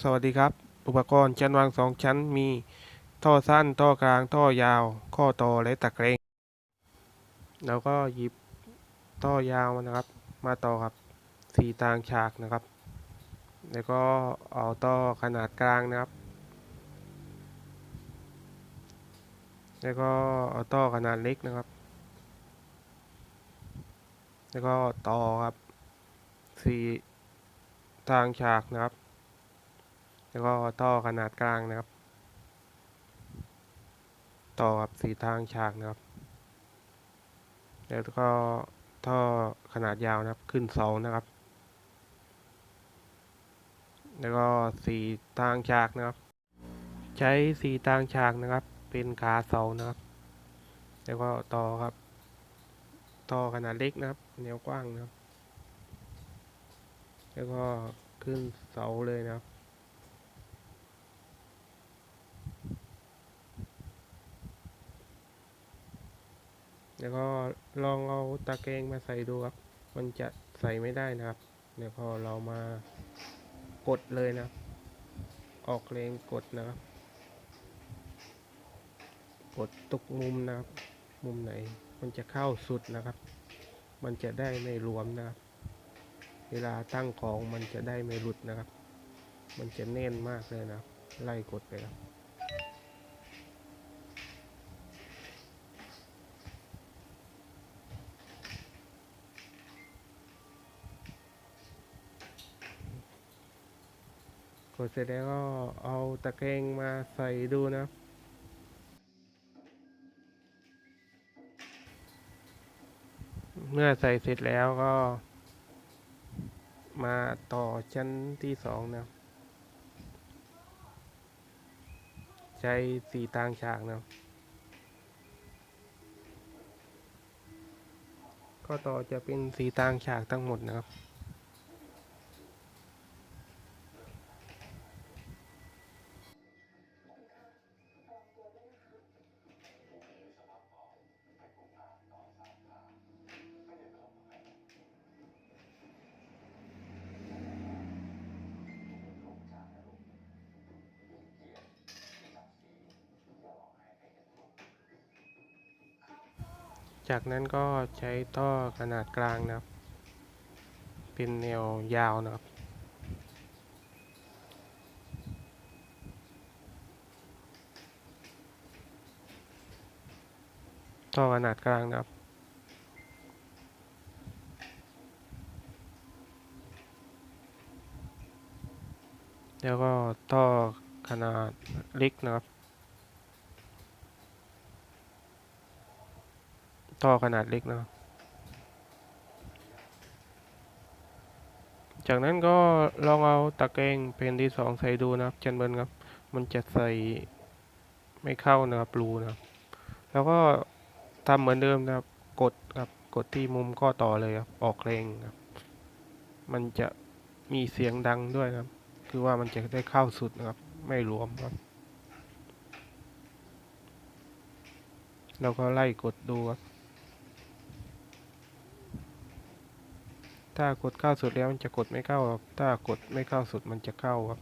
สวัสดีครับ อุปกรณ์ชั้นวางสองชั้นมี ท่อสั้น ท่อกลาง ท่อยาว ข้อต่อและตะเกรงแล้วก็หยิบท่อยาวนะครับ มาต่อครับสี่ทางฉากนะครับ แล้วก็เอาท่อขนาดกลางนะครับ แล้วก็เอาท่อขนาดเล็กนะครับ แล้วก็ต่อครับสี่ทางฉากนะครับ แล้วก็ท่อขนาดกลางนะครับ ต่อกับสีทางฉากนะครับ แล้วก็ท่อขนาดยาวนะครับขึ้นเสานะครับ แล้วก็สีทางฉากนะครับ ใช้สีทางฉากนะครับ เป็นขาเสานะครับ แล้วก็ต่อครับท่อขนาดเล็กนะครับ แนวกว้างนะครับ แล้วก็ขึ้นเสาเลยนะครับ แล้วก็ลองเอาตะแกรงมาใส่ดูครับ มันจะใส่ไม่ได้นะครับ เดี๋ยวพอเรามากดเลยนะ ออกแรงกดนะครับ กดตุกมุมนะครับ มุมไหน มันจะเข้าสุดนะครับ มันจะได้ไม่รวมนะครับ เวลาตั้งของมันจะได้ไม่หลุดนะครับ มันจะแน่นมากเลยนะครับ ไล่กดไปครับ กดเสร็จแล้วก็เอาตะแกรงมาใส่ดูนะเมื่อใส่เสร็จแล้วก็ มาต่อชั้นที่สองนะใช้สีทางฉากนะก็ต่อจะเป็นสีทางฉากทั้งหมดนะครับ จากนั้นก็ใช้ท่อขนาดกลางนะครับ เป็นแนวยาวนะครับท่อขนาดกลางนะครับ แล้วก็ท่อขนาดเล็กนะครับ ท่อขนาดเล็กนะจากนั้นก็ลองเอาตะแกรงเพนที่สองใส่ดูนะครับเชนเบิร์นครับ มันจะใส่ไม่เข้านะครับรูนะครับ แล้วก็ทำเหมือนเดิมนะครับ กดครับกดที่มุมข้อต่อเลยครับ ออกแรงครับ มันจะมีเสียงดังด้วยนะครับ คือว่ามันจะได้เข้าสุดนะครับ ไม่รวมครับแล้วก็ไล่กดดูครับ ถ้ากดเข้าสุดแล้วมันจะกดไม่เข้าครับ ถ้ากดไม่เข้าสุดมันจะเข้าครับ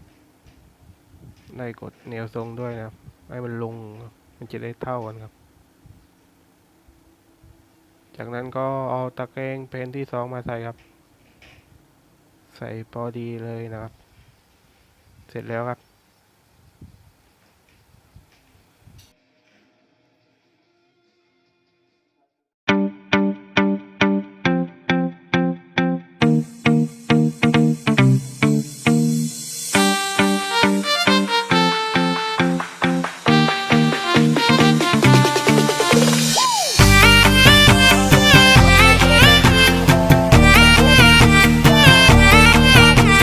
ได้กดแนวทรงด้วยนะครับ ให้มันลงมันจะได้เท่ากันครับ จากนั้นก็เอาตะแกรงเพนที่สองมาใส่ครับ ใส่พอดีเลยนะครับ เสร็จแล้วครับ